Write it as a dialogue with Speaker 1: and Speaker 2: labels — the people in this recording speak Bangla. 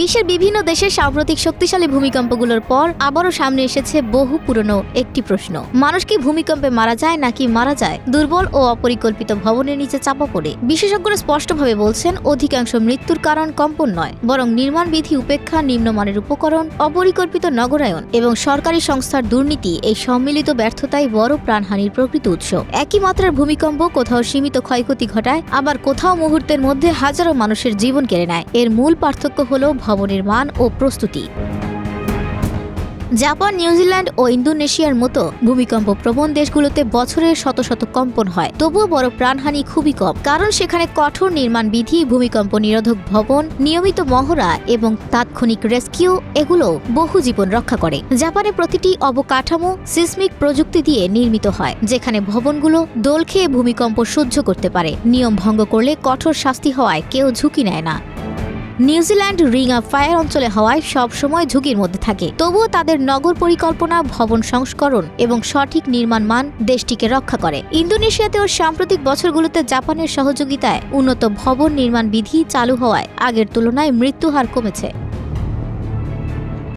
Speaker 1: বিশ্বের বিভিন্ন দেশের সাম্প্রতিক শক্তিশালী ভূমিকম্পগুলোর পর আবারও সামনে এসেছে বহু পুরনো একটি প্রশ্ন। মানুষ কি ভূমিকম্পে মারা যায় নাকি মারা যায়? দুর্বল ও অপরিকল্পিত ভবনের নিচে চাপা পড়ে। বিশেষজ্ঞরা স্পষ্টভাবে বলছেন, অধিকাংশ মৃত্যুর কারণ কম্পন নয়, বরং নির্মাণ বিধি উপেক্ষা নিম্নমানের উপকরণ, অপরিকল্পিত নগরায়ন এবং সরকারি সংস্থার দুর্নীতি এই সম্মিলিত ব্যর্থতাই বড় প্রাণহানির প্রকৃত উৎস। একই মাত্রার ভূমিকম্প কোথাও সীমিত ক্ষয়ক্ষতি ঘটায়, আবার কোথাও মুহূর্তের মধ্যে হাজারো মানুষের জীবন কেড়ে নেয়। এর মূল পার্থক্য হল ভবনের মান ও প্রস্তুতি। জাপান নিউজিল্যান্ড ও ইন্দোনেশিয়ার মতো ভূমিকম্প প্রবণ দেশগুলোতে বছরের শত শত কম্পন হয়। তবুও বড় প্রাণহানি খুবই কম, কারণ সেখানে কঠোর নির্মাণ বিধি, ভূমিকম্প নিরোধক ভবন, নিয়মিত মহড়া এবং তাৎক্ষণিক রেস্কিউ এগুলো বহু জীবন রক্ষা করে। জাপানে প্রতিটি অবকাঠামো সিসমিক প্রযুক্তি দিয়ে নির্মিত হয়, যেখানে ভবনগুলো দোল খেয়ে ভূমিকম্প সহ্য করতে পারে। নিয়ম ভঙ্গ করলে কঠোর শাস্তি হওয়ায় কেউ ঝুঁকি নেয় না। নিউজিল্যান্ড রিং অফ ফায়ার অঞ্চলে হওয়ায় সব সময় ঝুঁকির মধ্যে থাকে। তবুও তাদের নগর পরিকল্পনা, ভবন সংস্করণ এবং সঠিক নির্মাণ মান দেশটিকে রক্ষা করে। ইন্দোনেশিয়াতেও সাম্প্রতিক বছরগুলোতে জাপানের সহযোগিতায় উন্নত ভবন নির্মাণ বিধি চালু হওয়ায় আগের তুলনায় মৃত্যুহার কমেছে।